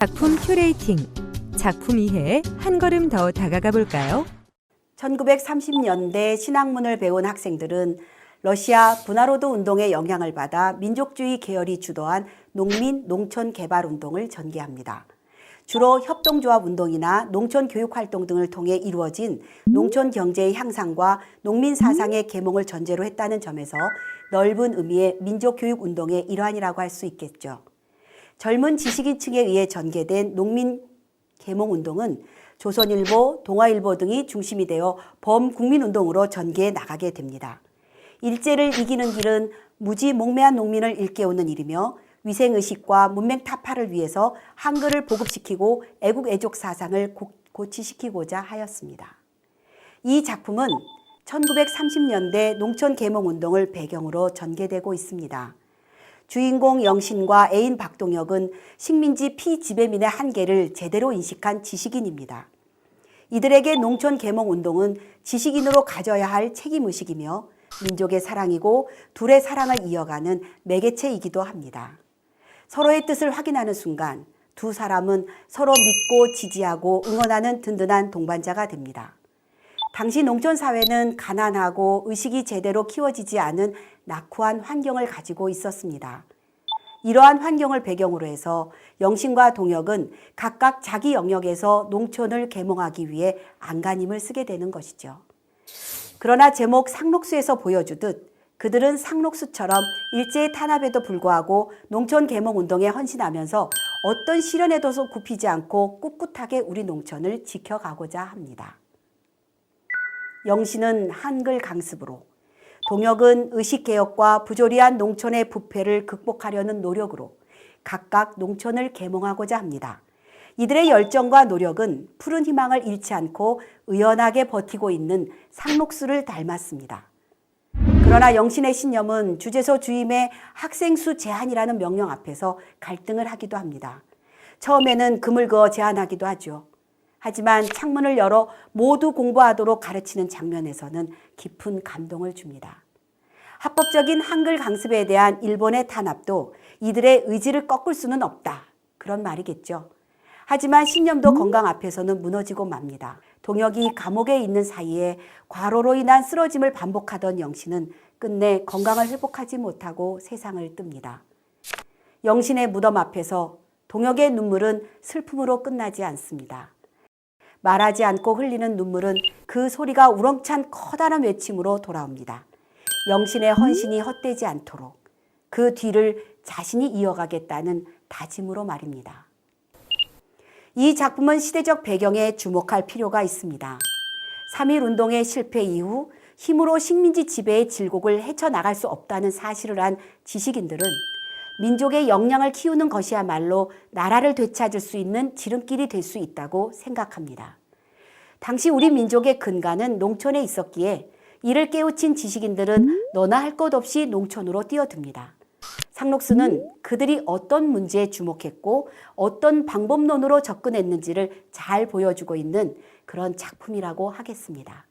작품 큐레이팅. 작품 이해에 한 걸음 더 다가가 볼까요? 1930년대 신학문을 배운 학생들은 러시아 분화로드 운동의 영향을 받아 민족주의 계열이 주도한 농민 농촌 개발 운동을 전개합니다. 주로 협동조합 운동이나 농촌 교육 활동 등을 통해 이루어진 농촌 경제의 향상과 농민 사상의 계몽을 전제로 했다는 점에서 넓은 의미의 민족 교육 운동의 일환이라고 할 수 있겠죠. 젊은 지식인층에 의해 전개된 농민 계몽 운동은 조선일보, 동아일보 등이 중심이 되어 범국민운동으로 전개해 나가게 됩니다. 일제를 이기는 길은 무지 몽매한 농민을 일깨우는 일이며 위생의식과 문맹 타파를 위해서 한글을 보급시키고 애국 애족 사상을 고- 고취시키고자 하였습니다. 이 작품은 1930년대 농촌 계몽 운동을 배경으로 전개되고 있습니다. 주인공 영신과 애인 박동혁은 식민지 피지배민의 한계를 제대로 인식한 지식인입니다. 이들에게 농촌 계몽 운동은 지식인으로 가져야 할 책임의식이며 민족의 사랑이고 둘의 사랑을 이어가는 매개체이기도 합니다. 서로의 뜻을 확인하는 순간 두 사람은 서로 믿고 지지하고 응원하는 든든한 동반자가 됩니다. 당시 농촌 사회는 가난하고 의식이 제대로 키워지지 않은 낙후한 환경을 가지고 있었습니다. 이러한 환경을 배경으로 해서 영신과 동혁은 각각 자기 영역에서 농촌을 계몽하기 위해 안간힘을 쓰게 되는 것이죠. 그러나 제목 상록수에서 보여주듯 그들은 상록수처럼 일제의 탄압에도 불구하고 농촌 계몽 운동에 헌신하면서 어떤 시련에도 굽히지 않고 꿋꿋하게 우리 농촌을 지켜가고자 합니다. 영신은 한글 강습으로, 동혁은 의식개혁과 부조리한 농촌의 부패를 극복하려는 노력으로 각각 농촌을 계몽하고자 합니다. 이들의 열정과 노력은 푸른 희망을 잃지 않고 의연하게 버티고 있는 상록수를 닮았습니다. 그러나 영신의 신념은 주재소 주임의 학생 수 제한이라는 명령 앞에서 갈등을 하기도 합니다. 처음에는 금을 그어 제한하기도 하죠. 하지만 창문을 열어 모두 공부하도록 가르치는 장면에서는 깊은 감동을 줍니다. 합법적인 한글 강습에 대한 일본의 탄압도 이들의 의지를 꺾을 수는 없다. 그런 말이겠죠. 하지만 신념도 건강 앞에서는 무너지고 맙니다. 동혁이 감옥에 있는 사이에 과로로 인한 쓰러짐을 반복하던 영신은 끝내 건강을 회복하지 못하고 세상을 뜹니다. 영신의 무덤 앞에서 동혁의 눈물은 슬픔으로 끝나지 않습니다. 말하지 않고 흘리는 눈물은 그 소리가 우렁찬 커다란 외침으로 돌아옵니다. 영신의 헌신이 헛되지 않도록 그 뒤를 자신이 이어가겠다는 다짐으로 말입니다. 이 작품은 시대적 배경에 주목할 필요가 있습니다. 3.1 운동의 실패 이후 힘으로 식민지 지배의 질곡을 헤쳐나갈 수 없다는 사실을 한 지식인들은 민족의 역량을 키우는 것이야말로 나라를 되찾을 수 있는 지름길이 될 수 있다고 생각합니다. 당시 우리 민족의 근간은 농촌에 있었기에 이를 깨우친 지식인들은 너나 할 것 없이 농촌으로 뛰어듭니다. 상록수는 그들이 어떤 문제에 주목했고 어떤 방법론으로 접근했는지를 잘 보여주고 있는 그런 작품이라고 하겠습니다.